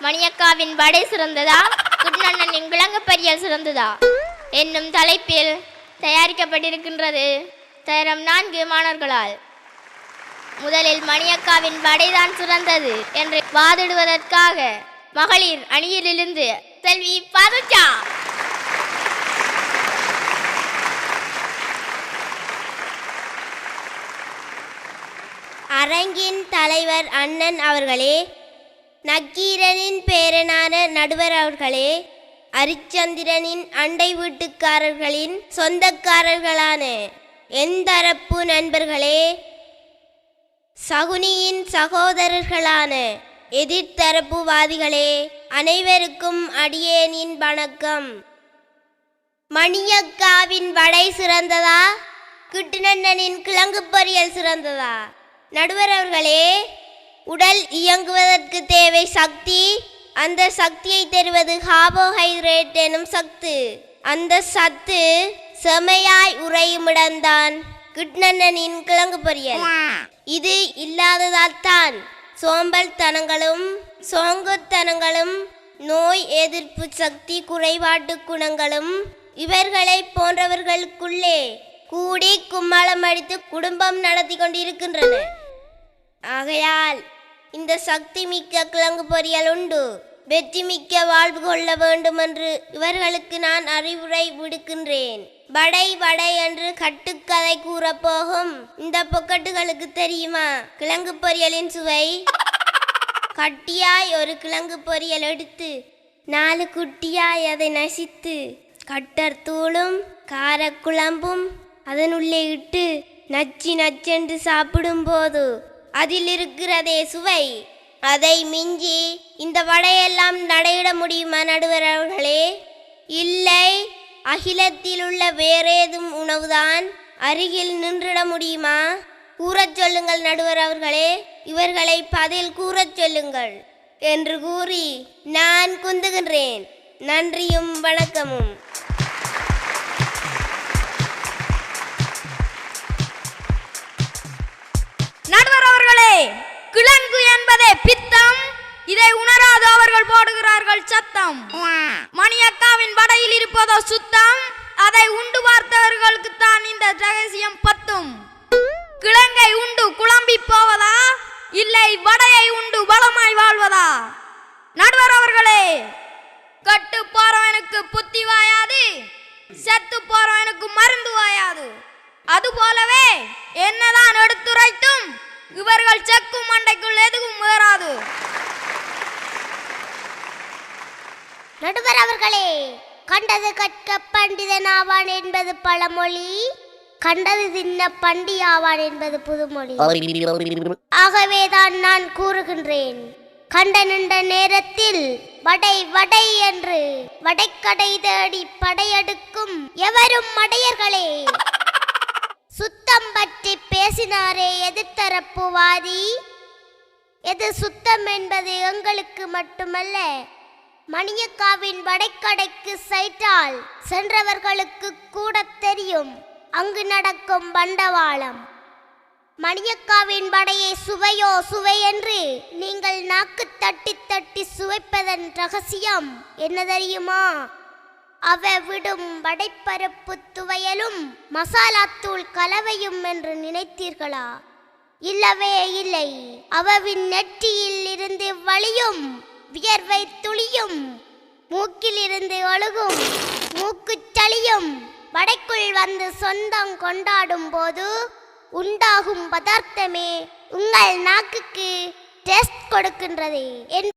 மணியக்காவின் வடை சிறந்ததா? குட்நண்ணனின் விலங்கு பரியல் சிறந்ததா? என்னும் தலைப்பில் தயாரிக்கப்பட்டிருக்கின்றது தரம் நான்கு மாணவர்களால். முதலில் மணியக்காவின் வடைதான் சிறந்தது என்று வாதிடுவதற்காக மகளிர் அணியிலிருந்து செல்வி பதுச்சா அரங்கின் தலைவர் அண்ணன் அவர்களே நக்கீரனின் பேரனான நடுவர் அவர்களே அரிச்சந்திரனின் அண்டை வீட்டுக்காரர்களின் சொந்தக்காரர்களான எந்தரப்பு நண்பர்களே சகுனியின் சகோதரர்களான எதிர்த்தரப்புவாதிகளே அனைவருக்கும் அடியேனின் வணக்கம். மணியக்காவின் வடை சிறந்ததா? கிட்டுநண்ணனின் கிழங்கு பொரியல் சிறந்ததா? நடுவர் அவர்களே உடல் இயங்குவதற்கு தேவை சக்தி. அந்த சக்தியை தருவது கார்போஹைட்ரேட் எனும் சத்து. அந்த சத்து செமையாய் உறையுமிடம்தான் கிட்னண்ணனின் கிழங்கு பொரியல். இது இல்லாததால் தான் சோம்பல் தனங்களும் சோங்குத்தனங்களும் நோய் எதிர்ப்பு சக்தி குறைபாட்டு குணங்களும் இவர்களை போன்றவர்களுக்குள்ளே கூடி கும்மாளம் அடித்து குடும்பம் நடத்தி கொண்டிருக்கின்றன. ஆகையால் இந்த சக்தி மிக்க கிழங்கு பொரியல் உண்டு. வெற்றி மிக்க வாழ்வு கொள்ள வேண்டும் என்று இவர்களுக்கு நான் அறிவுரை விடுக்கின்றேன். வடை வடை என்று கட்டுக்கதை கூறப்போகும். இந்த பொக்கட்டுகளுக்கு தெரியுமா? கிழங்கு பொரியலின் சுவை? கட்டியாய் ஒரு கிழங்கு பொரியல் எடுத்து நாலு குட்டியாய் அதை நசித்து கட்டர் தூளும் காரக்குழம்பும் அதனுள்ளே இட்டு நச்சு நச்சென்று சாப்பிடும்போது அதில் இருக்கிறதே சுவை. அதை மிஞ்சி இந்த வடையெல்லாம் நடையிட முடியுமா நடுவர் அவர்களே? இல்லை அகிலத்தில் உள்ள வேறேதும் உணவுதான் அருகில் நின்றிட முடியுமா? கூறச் சொல்லுங்கள் நடுவர் அவர்களே. இவர்களை பதில் கூறச் சொல்லுங்கள் என்று கூறி நான் குந்துகின்றேன். நன்றியும் வணக்கமும். உணராது போடுகிறார்கள் சத்தம். மணியக்காவின் வடையில் இருப்பதோ சுத்தம். அதை உண்டு பார்த்தவர்களுக்கு தான் இந்த ரகசியம் பத்தும். கிழங்கை உண்டு குழம்பி போவதா? இல்லை வடையை உண்டு பலமாய் வாழ்வதா? நடுவர் அவர்களே கட்டு போறவனுக்கு புத்தி வாயாது. செத்து போறவனுக்கு மருந்து வாயாது. அதுபோலவே என்னதான் எடுத்துரைத்தும் இவர்கள் செக்கும் நடுவர் அவர்களே கண்டது கற்க பண்டிதன் ஆவான் என்பது பழமொழி கண்டது தின்ன பண்டி ஆவான் என்பது புதுமொழி. ஆகவேதான் நான் கூறுகின்றேன் கண்ட நின்ற நேரத்தில் வடை வடை என்று வடைக்கடை தேடி படையெடுக்கும் எவரும் மடையர்களே சுத்தம் பற்றி பேசினாரே எதிர்த்தரப்புவாதி எது சுத்தம் என்பது எங்களுக்கு மட்டுமல்ல மணியக்காவின் வடைக்கடைக்கு சைட்டால் சென்றவர்களுக்கு கூட தெரியும். அங்கு நடக்கும் பண்டவாளம் மணியக்காவின் வடையை சுவையோ சுவை என்று நீங்கள் நாக்கு தட்டி தட்டி சுவைப்பதன் ரகசியம் என்ன தெரியுமா? அவ விடும் வடைப்பருப்பு துவையலும் மசாலாத்தூள் கலவையும் என்று நினைத்தீர்களா? இல்லவே இல்லை. அவவின் நெற்றியில் இருந்து வழியும் வியர்வை துளியும் மூக்கில் இருந்து ஒழுகும் மூக்குச் சளியும் வடைக்குள் வந்து சொந்தம் கொண்டாடும் போது உண்டாகும் பதார்த்தமே உங்கள் நாக்குக்கு டெஸ்ட் கொடுக்கின்றது என்